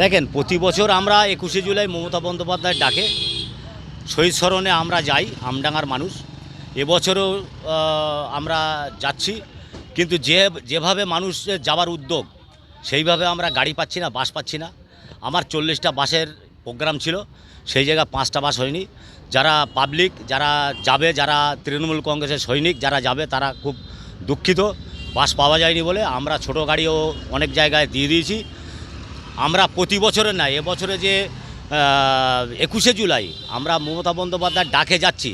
দেখেন, প্রতি বছর আমরা একুশে জুলাই মমতা বন্দ্যোপাধ্যায়ের ডাকে। শহীদ স্মরণে আমরা যাই, আমডাঙ্গার মানুষ। এবছরও আমরা যাচ্ছি। কিন্তু যে, যেভাবে মানুষের যাওয়ার উদ্যোগ, সেইভাবে আমরা গাড়ি পাচ্ছি না, বাস পাচ্ছি না। আমার চল্লিশটা বাসের প্রোগ্রাম ছিল, সেই জায়গায় পাঁচটা বাস হয়নি। যারা পাবলিক, যারা যাবে, যারা তৃণমূল কংগ্রেসের সৈনিক, যারা যাবে, তারা খুব দুঃখিত। বাস পাওয়া যায়নি বলে আমরা ছোট গাড়িও অনেক জায়গায় দিয়ে দিয়েছি। আমরা প্রতি বছরে না এবছরে যে একুশে জুলাই আমরা মমতা বন্দ্যোপাধ্যায়ের ডাকে যাচ্ছি,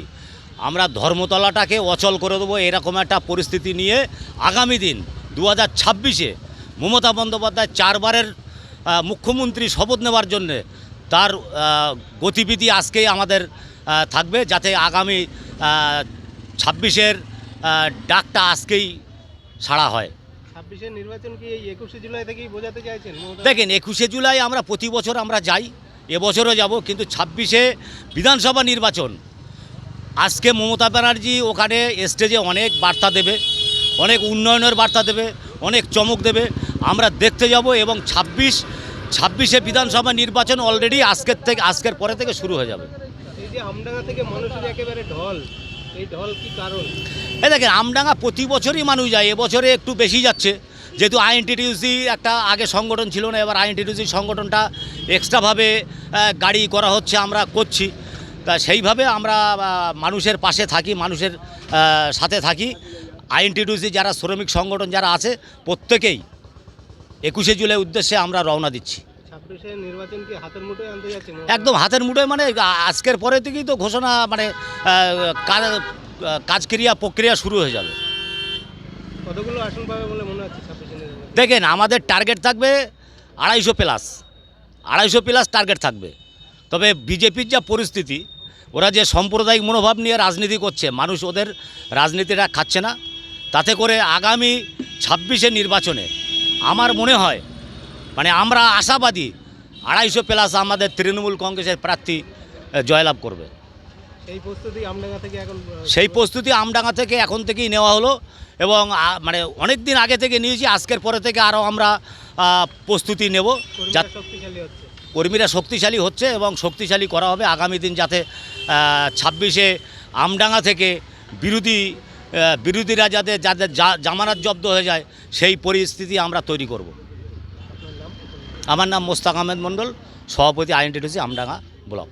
আমরা ধর্মতলাটাকে অচল করে দেবো এরকম একটা পরিস্থিতি নিয়ে আগামী দিন দু হাজার ছাব্বিশে মমতা বন্দ্যোপাধ্যায় চারবারের মুখ্যমন্ত্রী শপথ নেওয়ার জন্যে তার গতিবিধি আজকেই আমাদের থাকবে যাতে আগামী ছাব্বিশের ডাকটা আজকেই ছাড়া হয়। ছাব্বিশের নির্বাচন কি এই একুশে জুলাই থেকেই বোঝাতে চাইছেন দেখেন একুশে জুলাই আমরা প্রতি বছর আমরা যাই এবছরও যাব কিন্তু ছাব্বিশে বিধানসভা নির্বাচন। আজকে মমতা ব্যানার্জি ওখানে স্টেজে অনেক বার্তা দেবে অনেক উন্নয়নের বার্তা দেবে অনেক চমক দেবে। আমরা দেখতে যাব এবং ছাব্বিশ ছাব্বিশে বিধানসভা নির্বাচন অলরেডি আজকের থেকে আজকের পরে থেকে শুরু হয়ে যাবে। এই যে আমডাঙ্গা থেকে মানুষের একেবারে ঢল এই ঢল কি কারণ? এই দেখেন আমডাঙ্গা প্রতি বছরই মানুষ যায় এবছরে একটু বেশি যাচ্ছে। যেহেতু আইএনটিটিউসি একটা আগে সংগঠন ছিল না এবার আইএনটিটিউসি সংগঠনটা এক্সট্রাভাবে গাড়ি করা হচ্ছে আমরা করছি। তা সেইভাবে আমরা মানুষের পাশে থাকি মানুষের সাথে থাকি। আইএনটিটিউসি যারা শ্রমিক সংগঠন যারা আছে প্রত্যেকেই একুশে জুলাই উদ্দেশ্যে আমরা রওনা দিচ্ছি। নির্বাচন কি হাতের মুঠোয় আনতে যাচ্ছে একদম হাতের মুঠোয় মানে আজকের পরে থেকেই তো ঘোষণা মানে কাজক্রিয়া প্রক্রিয়া শুরু হয়ে যাবে। কতগুলো আসন পাবে বলে মনে হচ্ছে দেখেন আমাদের টার্গেট থাকবে আড়াইশো প্লাস আড়াইশো প্লাস টার্গেট থাকবে। তবে বিজেপির যা পরিস্থিতি ওরা যে সাম্প্রদায়িক মনোভাব নিয়ে রাজনীতি করছে মানুষ ওদের রাজনীতিটা খাচ্ছে না। তাতে করে আগামী ছাব্বিশে নির্বাচনে আমার মনে হয় মানে আমরা আশাবাদী আড়াইশো প্লাস আমাদের তৃণমূল কংগ্রেসের প্রার্থী জয়লাভ করবে। সেই প্রস্তুতি আমডাঙ্গা থেকে এখন সেই প্রস্তুতি আমডাঙ্গা থেকে এখন থেকেই নেওয়া হলো এবং মানে অনেক দিন আগে থেকে নিয়েছি আজকের পরে থেকে আরও আমরা প্রস্তুতি নেব। কর্মীরা যা শক্তিশালী হচ্ছে। কর্মীরা শক্তিশালী হচ্ছে এবং শক্তিশালী করা হবে আগামী দিন যাতে ছাব্বিশে আমডাঙ্গা থেকে বিরোধী বিরোধীরা যাতে যাদের জামানত জব্দ হয়ে যায় সেই পরিস্থিতি আমরা তৈরি করব। আমার নাম মোস্তাক আহমেদ মণ্ডল সভাপতি আইএনটিডিসি আমডাঙ্গা ব্লক।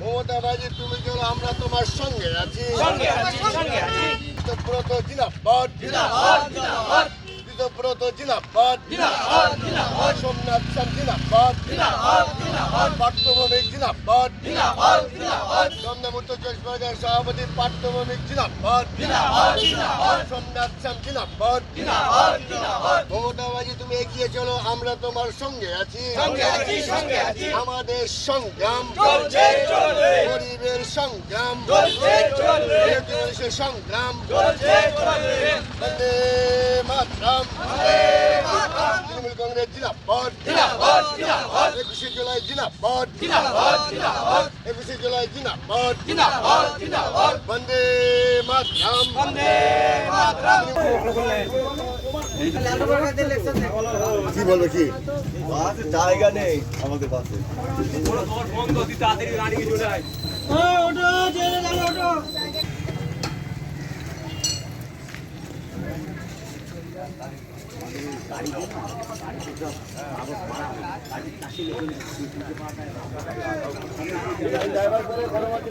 মমতা ব্যানার্জি তুমি চলো আমরা তোমার সঙ্গে আছি। সঙ্গে আছি সঙ্গে আছি। জিন্দাবাদ। জিন্দাবাদ ব্রত জিন্দাবাদ জিন্দাবাদ জিন্দাবাদ সোমনাথ সান জিন্দাবাদ জিন্দাবাদ জিন্দাবাদ সোমনাথ পরগনার সভাপতি জিন্দাবাদ জিন্দাবাদ সোমনাথ সান জিন্দাবাদ জিন্দাবাদ জিন্দাবাদ মমতা ব্যানার্জি তুমি এগিয়ে চলো আমরা তোমার সঙ্গে আছি। আমাদের সংগ্রাম। গরিবের সংগ্রাম। সংগ্রাম। বন্দে মাতরম। তৃণমূল কংগ্রেস জিন্দাবাদ একুশে জুলাই জিন্দাবাদ। একুশে জুলাই জিন্দাবাদ। বন্দে মাতরম। বন্দে মাতরম। কি বলবে কি? জায়গা নেই আমাদের বাসে